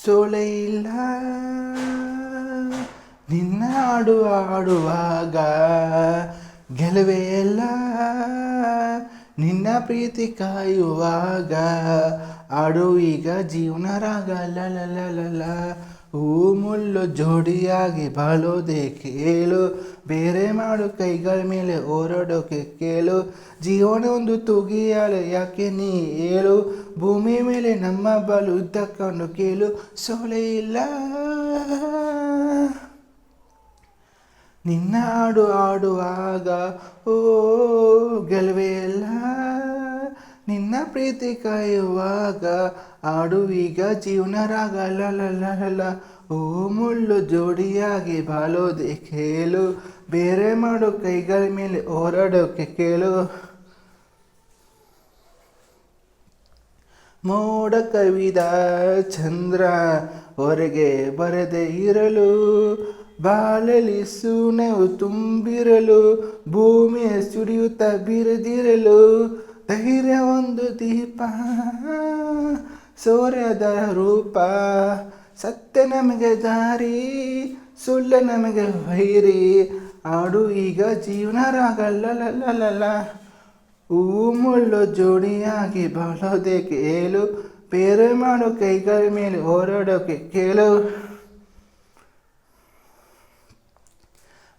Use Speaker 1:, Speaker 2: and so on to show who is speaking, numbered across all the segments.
Speaker 1: ಸೋಲೆ ಇಲ್ಲ ನಿನ್ನ ಹಾಡು ಆಡುವಾಗ ಗೆಲುವೆ ಎಲ್ಲ ನಿನ್ನ ಪ್ರೀತಿ ಕಾಯುವಾಗ, ಆಡು ಈಗ ಜೀವನ ರಾಗ ಲಲ ಹೂ ಮುಳ್ಳು ಜೋಡಿಯಾಗಿ ಬಾಳೋದೆ ಕೇಳು. ಬೇರೆ ಮಾಡು ಕೈಗಳ ಮೇಲೆ ಓರಡೋಕೆ ಕೇಳು. ಜೀವನ ಒಂದು ತುಗಿಯಾಳೆ ಯಾಕೆ ನೀ ಹೇಳು ಭೂಮಿ ಮೇಲೆ ನಮ್ಮ ಬಾಲು ಇದ್ದಕೊಂಡು ಕೇಳು. ಸೊಳೆ ಇಲ್ಲ. ನಿನ್ನ ಹಾಡು ಆಡುವಾಗ, ಓ, ಗೆಲುವೆ ಎಲ್ಲ ನಿನ್ನ ಪ್ರೀತಿ ಕಾಯುವಾಗ, ಆಡುವೀಗ ಈಗ ಜೀವನ ರಾಗ ಲಲ ಓ, ಮುಳ್ಳು ಜೋಡಿಯಾಗಿ ಬಾಳೋದೆ ಕೇಳು. ಬೇರೆ ಮಾಡು ಕೈಗಳ ಮೇಲೆ ಓರಾಡೋಕೆ ಕೇಳು. ಮೋಡ ಕವಿದ ಚಂದ್ರ ಹೊರಗೆ ಬರದೆ ಇರಲು. ಬಾಳಲಿ ಸೂನವು ತುಂಬಿರಲು, ಭೂಮಿಯ ಸುರಿಯುತ್ತ ಬಿರದಿರಲು. ಧೈರ್ಯ ಒಂದು ದೀಪ, ಸೂರ್ಯದ ರೂಪ. ಸತ್ಯ ನಮಗೆ ದಾರಿ, ಸುಳ್ಳ ನಮಗೆ ವೈರಿ. ಆಡು ಈಗ ಜೀವನ ರಾಗಲ್ಲ ಹೂ ಮುಳ್ಳು ಜೋಡಿಯಾಗಿ ಬಾಳೋದೇ ಕೇಳು ಬೇರೆ ಮಾಡು ಕೈಗಳ ಮೇಲೆ ಓಡಾಡೋಕೆ ಕೇಳು.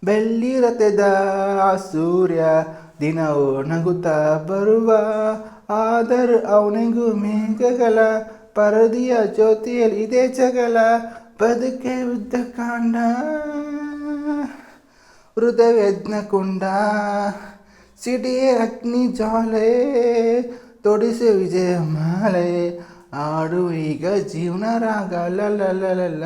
Speaker 1: ಬೆಳ್ಳಿರತೆದ ಸೂರ್ಯ ದಿನವು ನಗುತ್ತಾ ಬರುವ. ಆದರೂ ಅವನಿಗೂ ಮೇಘಗಳ ಪರದಿಯ ಜ್ಯೋತಿಯಲ್ಲಿ ಇದೇ ಜಗಳ. ಬದುಕೆ ಉದ್ದ ಕಾಂಡ ಹೃದಯಜ್ಞ ಕುಂಡ. ಸಿಡಿಯ ಅಗ್ನಿ ಜಾಲೆ ತೊಡಿಸಿ ವಿಜಯ ಮಾಲೆ. ಆಡು ಈಗ ಜೀವನ ರಾಗ. ಲಲ್ಲ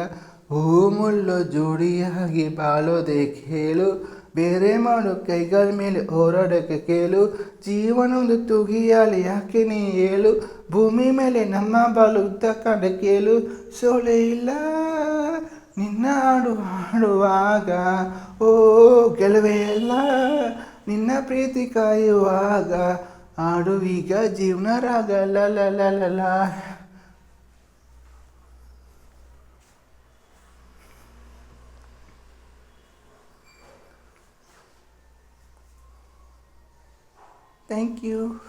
Speaker 1: ಹೂ ಮುಳ್ಳು ಜೋಡಿಯಾಗಿ ಬಾಳೋದೆ ಕೇಳು, ಬೇರೆ ಮಾಡು ಕೈಗಳ ಮೇಲೆ ಹೋರಾಡೋಕೆ ಕೇಳು ಜೀವನ ಒಂದು ತುಗಿಯಾಲಿ ಯಾಕೆ ನೀ ಹೇಳು ಭೂಮಿ ಮೇಲೆ ನಮ್ಮ ಬಾಲು ಉದ್ದ ಕಂಡ ಕೇಳು ಸೋಲೆ ಇಲ್ಲ, ನಿನ್ನ ಹಾಡು ಹಾಡುವಾಗ, ಓ ಗೆಲುವೆ ಇಲ್ಲ, ನಿನ್ನ ಪ್ರೀತಿ ಕಾಯುವಾಗ ಆಡು ಈಗ ರಾಗ Thank you.